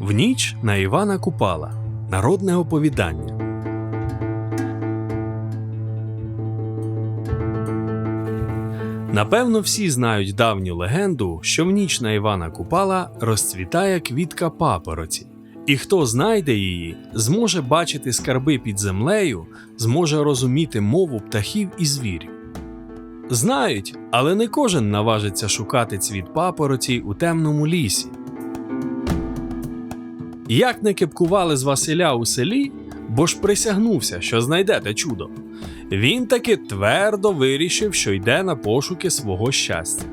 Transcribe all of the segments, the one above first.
В ніч на Івана Купала. Народне оповідання. Напевно, всі знають давню легенду, що в ніч на Івана Купала розцвітає квітка папороті. І хто знайде її, зможе бачити скарби під землею, зможе розуміти мову птахів і звірів. Знають, але не кожен наважиться шукати цвіт папороті у темному лісі. Як не кепкували з Василя у селі, бо ж присягнувся, що знайдете чудо. Він таки твердо вирішив, що йде на пошуки свого щастя.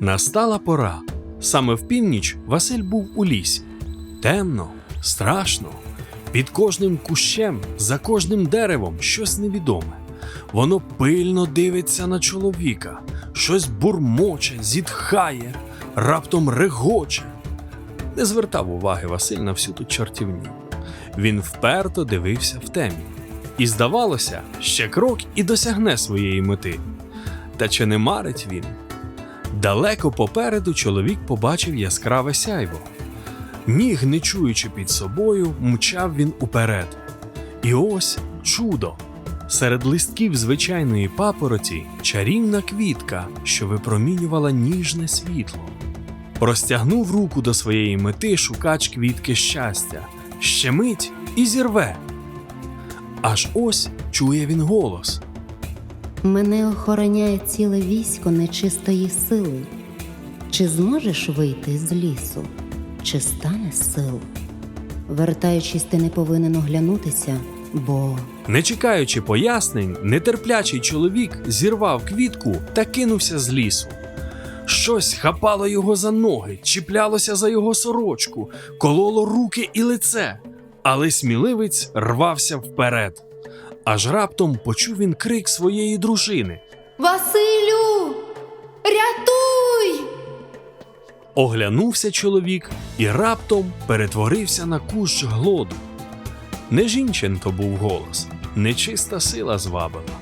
Настала пора. Саме в північ Василь був у лісі. Темно, страшно. Під кожним кущем, за кожним деревом щось невідоме. Воно пильно дивиться на чоловіка, щось бурмоче, зітхає, раптом регоче. Не звертав уваги Василь на всю ту чортівню. Він вперто дивився в темі. І здавалося, ще крок і досягне своєї мети. Та чи не марить він? Далеко попереду чоловік побачив яскраве сяйво. Ніг, не чуючи під собою, мчав він уперед. І ось чудо! Серед листків звичайної папороті чарівна квітка, що випромінювала ніжне світло. Простягнув руку до своєї мети шукач квітки щастя, ще мить і зірве. Аж ось чує він голос. Мене охороняє ціле військо нечистої сили. Чи зможеш вийти з лісу, чи стане сил? Вертаючись, ти не повинен оглянутися, бо Не чекаючи пояснень, нетерплячий чоловік зірвав квітку та кинувся з лісу. Щось хапало його за ноги, чіплялося за його сорочку, кололо руки і лице, але сміливець рвався вперед. Аж раптом почув він крик своєї дружини. Василю, рятуй! Оглянувся чоловік і раптом перетворився на кущ глоду. Не жінчин то був голос, нечиста сила звабила.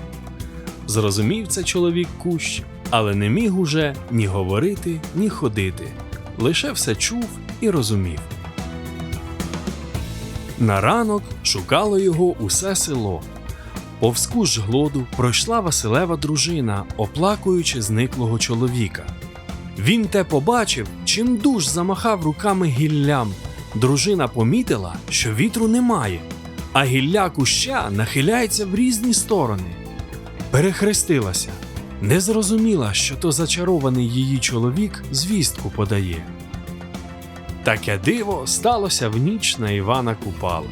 Зрозумів це чоловік кущ, але не міг уже ні говорити, ні ходити, лише все чув і розумів. На ранок шукало його усе село. Повз кущ глоду пройшла Василева дружина, оплакуючи зниклого чоловіка. Він те побачив, чим душ замахав руками гіллям. Дружина помітила, що вітру немає, а гілля куща нахиляється в різні сторони. Перехрестилася, не зрозуміла, що то зачарований її чоловік звістку подає. Таке диво сталося в ніч на Івана Купала.